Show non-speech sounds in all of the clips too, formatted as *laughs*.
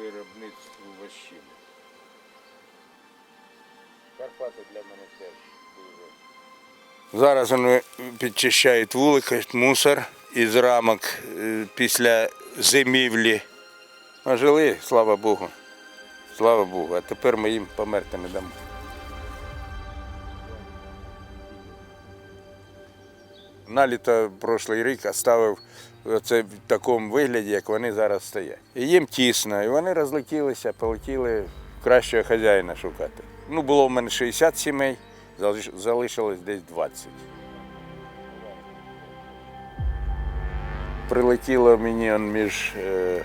виробництву вощини. Карпати для мене теж дуже. Зараз вони підчищають вулики, мусор із рамок е, після зимівлі. А жили, слава Богу. Слава Богу. А тепер ми їм померти не дамо. Наліто прошлий рік оставив це в такому вигляді, як вони зараз стоять. І їм тісно, і вони розлетілися, полетіли кращого хазяїна шукати. Ну, було в мене 60 сімей, залишилось десь 20. Прилетіло мені між е,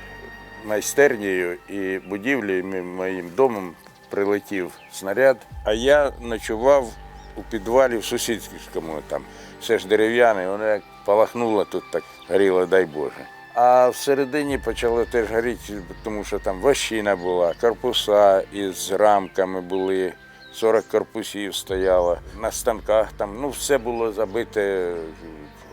майстернею і будівлею, моїм домом прилетів снаряд, а я ночував у підвалі в сусідському там. Все ж дерев'яне, воно як палахнуло тут так горіло, дай Боже. А всередині почало теж горіти, тому що там вощина була, корпуса із рамками були, 40 корпусів стояло, на станках там, ну все було забите,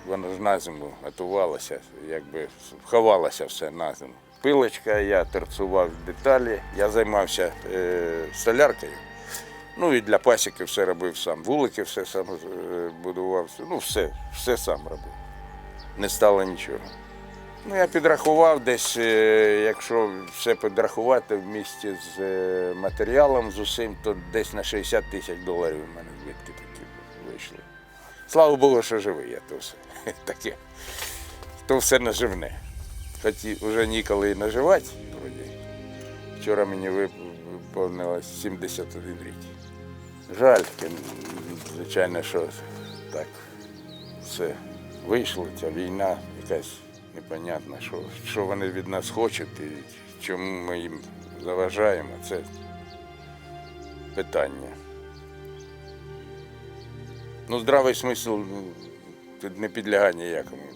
воно ж на зиму готувалося, якби ховалося все на зиму. Пилочка, я торцував деталі, я займався е, столяркою. Ну і для пасіки все робив сам. Вулики все сам е, будував, ну все, все сам робив. Не стало нічого. Ну, я підрахував десь, е, якщо все підрахувати в місті з е, матеріалом, з усім, то десь на 60 тисяч доларів у мене збитки такі вийшли. Слава Богу, що живий я то все. *laughs* Таке. То все наживне. Хоч вже ніколи і наживати. Вчора мені виповнилось 71 рік. Жаль, звичайно, що так все вийшло, ця війна якась непонятна, що, що вони від нас хочуть і чому ми їм заважаємо, це питання. Ну, здравий смисл не підлягає ніякому.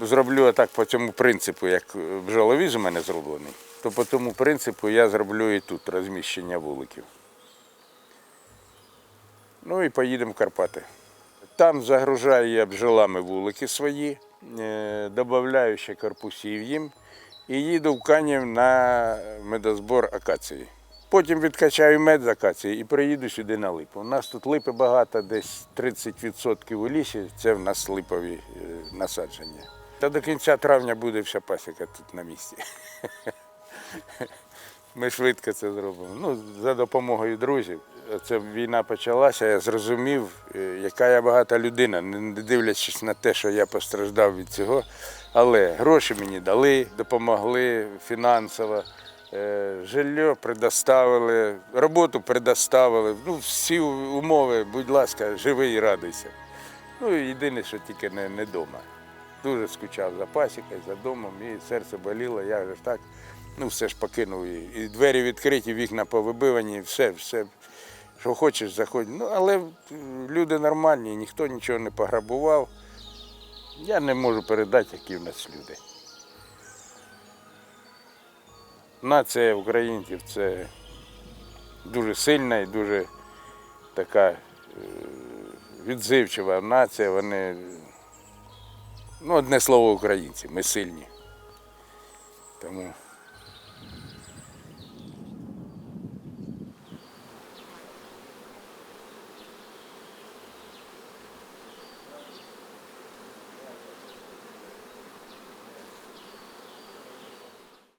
Зроблю так по цьому принципу, як бджоловіз у мене зроблений, то по тому принципу я зроблю і тут розміщення вуликів. Ну і поїдемо в Карпати. Там загружаю я бджолами вулики свої, е, додаю ще корпусів їм і їду в Канів на медозбор акації. Потім відкачаю мед з акації і приїду сюди на липу. У нас тут липи багато, десь 30% у лісі це в нас липові е, насадження. Та до кінця травня буде вся пасіка тут на місці. *laughs* Ми швидко це зробимо. Ну, за допомогою друзів. Це війна почалася, я зрозумів, е, яка я багата людина, не дивлячись на те, що я постраждав від цього. Але гроші мені дали, допомогли фінансово, жилье предоставили, роботу предоставили. Ну, всі умови, будь ласка, живи і радуйся. Ну, єдине, що тільки не, не вдома. Дуже скучав за пасікою, за домом, і серце боліло, я ж так, ну все ж покинув. І двері відкриті, вікна повибивані, все, все, що хочеш, заходь. Ну, але люди нормальні, ніхто нічого не пограбував. Я не можу передати, які в нас люди. Нація українців це дуже сильна і дуже така е, відзивчива нація. Вони Ну, одне слово українці, ми сильні. Тому